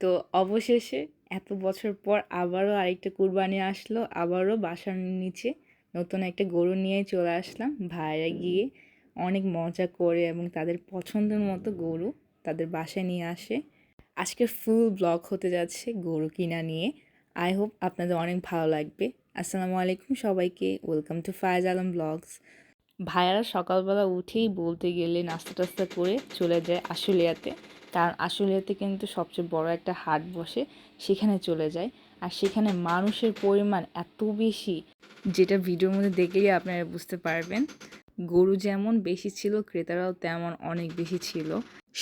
তো অবশেষে এত বছর পর আবারও আরেকটা কুরবানি আসলো আবারও বাসার নিচে নতুন একটা গরু নিয়ে চলে আসলাম। ভাইরা গিয়ে অনেক মজা করে এবং তাদের পছন্দের মতো গরু তাদের বাসায় নিয়ে আসে। আজকে ফুল ব্লগ হতে যাচ্ছে গরু কিনা নিয়ে। আই হোপ আপনাদের অনেক ভালো লাগবে। আসসালামু আলাইকুম সবাইকে। Welcome to Faiz Alam vlogs ভাইয়ারা সকালবেলা উঠেই বলতে গেলে নাস্তা টাস্তা করে চলে যায় আশুলিয়াতে। কারণ আশুলিয়াতে কিন্তু সবচেয়ে বড় একটা হাট বসে, সেখানে চলে যায়। আর সেখানে মানুষের পরিমাণ এত বেশি, যেটা ভিডিওর মধ্যে দেখলেই আপনারা বুঝতে পারবেন। গরু যেমন বেশি ছিল, ক্রেতারাও তেমন অনেক বেশি ছিল।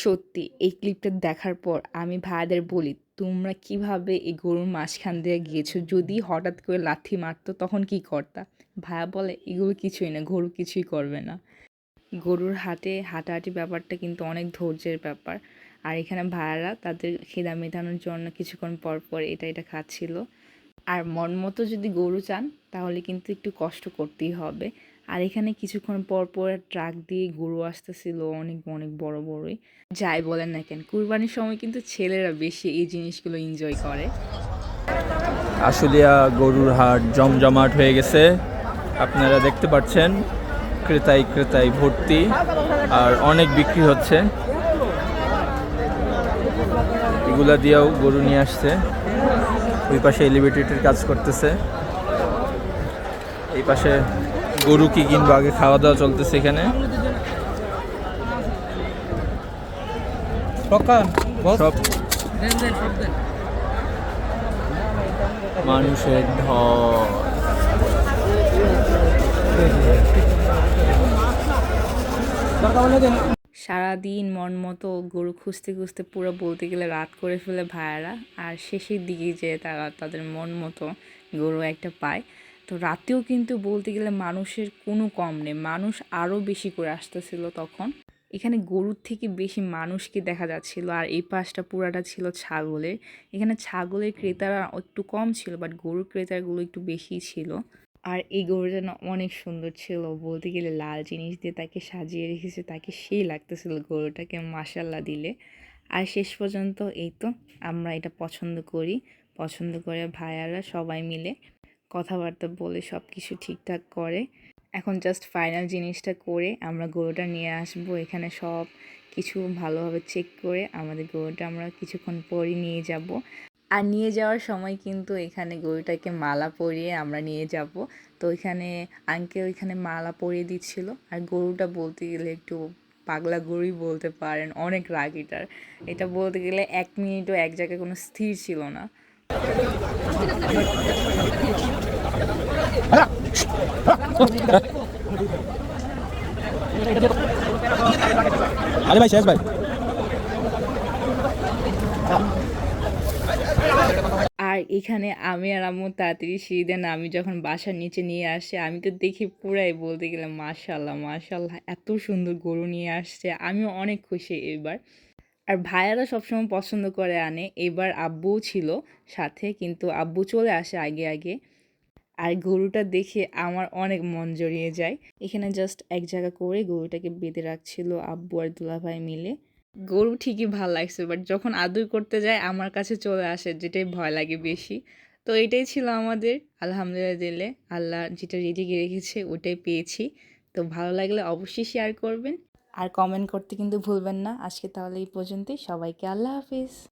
সত্যি, এই ক্লিপটা দেখার পর আমি ভাইয়াদের বলি, তোমরা কীভাবে এই গরুর মাঝখান দিয়ে গিয়েছো? যদি হঠাৎ করে লাথি মারতো, তখন কি করতা? ভাইয়া বলে, এগুলো কিছুই না, গরু কিছুই করবে না। গরুর হাটে হাঁটাহাঁটি ব্যাপারটা কিন্তু অনেক ধৈর্যের ব্যাপার। আর এখানে ভাইয়ারা তাদের খিদা মেটানোর জন্য কিছুক্ষণ পর পর এটা এটা খাচ্ছিল। আর মন মতো যদি গরু চান, তাহলে কিন্তু একটু কষ্ট করতেই হবে। আর এখানে কিছুক্ষণ পর পর ট্রাক দিয়ে গরু আসতেছিল, অনেক অনেক বড় বড়ই। যাই বলেন না কেন, কুরবানির সময় কিন্তু ছেলেরা বেশি এই জিনিসগুলো এনজয় করে। আশুলিয়া গরুর হাট জমজমাট হয়ে গেছে। আপনারা দেখতে পাচ্ছেন ক্রেতাই ক্রেতাই ভর্তি, আর অনেক বিক্রি হচ্ছে। এগুলা দিয়েও গরু নিয়ে আসছে। ওই পাশে এলিভেটেডের কাজ করতেছে। এই পাশে গরু কি কিনবো আগে খাওয়া দাওয়া চলতেছে এখানে। সব মানুষের ঢল। সারাদিন মন মতো গরু খুঁজতে খুঁজতে পুরো বলতে গেলে রাত করে ফেলে ভাইয়ারা। আর শেষের দিকে যে তারা তাদের মন মতো গরু একটা পায়। তো রাতেও কিন্তু বলতে গেলে মানুষের কোনো কম নেই। মানুষ আরও বেশি করে আসতেছিল তখন। এখানে গরুর থেকে বেশি মানুষকে দেখা যাচ্ছিল। আর এই পাশটা পুরাটা ছিল ছাগলের। এখানে ছাগলের ক্রেতারা একটু কম ছিল বাট গরুর ক্রেতাগুলো একটু বেশি ছিল। আর এই গরুটা না অনেক সুন্দর ছিল। বলতে গেলে লাল জিনিস দিয়ে তাকে সাজিয়ে রেখেছে, তাকে সেই লাগতেছিল গরুটাকে মাসাল্লা দিলে। আর শেষ পর্যন্ত এই তো আমরা এটা পছন্দ করি। পছন্দ করে ভাইয়ারা সবাই মিলে কথাবার্তা বলে সব কিছু ঠিকঠাক করে। এখন জাস্ট ফাইনাল জিনিসটা করে আমরা গরুটা নিয়ে আসব। এখানে সব কিছু ভালোভাবে চেক করে আমাদের গরুটা আমরা কিছুক্ষণ পরই নিয়ে যাব। আর নিয়ে যাওয়ার সময় কিন্তু এখানে গরুটাকে মালা পরিয়ে আমরা নিয়ে যাব। তো ওইখানে আঙ্কে ওইখানে মালা পরিয়ে দিচ্ছিল। আর গরুটা বলতে গেলে একটু পাগলা গরুই বলতে পারেন, অনেক রাগ এটার এটা বলতে গেলে এক মিনিটও এক জায়গায় কোনো স্থির ছিল না। আরে ভাই, শেষ ভাই। এখানে আমি আর আম্মু তাড়াতাড়ি সিঁড়ি আমি যখন বাসার নিচে নিয়ে আসে, আমি তো দেখি পুরাই বলতে গেলে মাশাল্লাহ মাশাল্লাহ এত সুন্দর গরু নিয়ে আসছে, আমিও অনেক খুশি এবার। আর ভাইয়ারা সবসময় পছন্দ করে আনে, এবার আব্বুও ছিল সাথে, কিন্তু আব্বু চলে আসে আগে আগে। আর গরুটা দেখে আমার অনেক মন জড়িয়ে যায়। এখানে জাস্ট এক জায়গা করে গরুটাকে বেঁধে রাখছিল আব্বু আর দুলাভাই মিলে। গরু ঠিকই ভালো লাগছে বাট যখন আদুই করতে যায় আমার কাছে চলে আসে যেটাই ভয় লাগে বেশি। তো এটাই ছিল আমাদের, আলহামদুলিল্লাহ দিলে আল্লাহ যেটা রেডি রেখেছে, ওটাই পেয়েছি। তো ভালো লাগলে অবশ্যই শেয়ার করবেন। আর কমেন্ট করতে কিন্তু ভুলবেন না। আজকে তাহলে এই পর্যন্তই। সবাইকে আল্লাহ হাফিজ।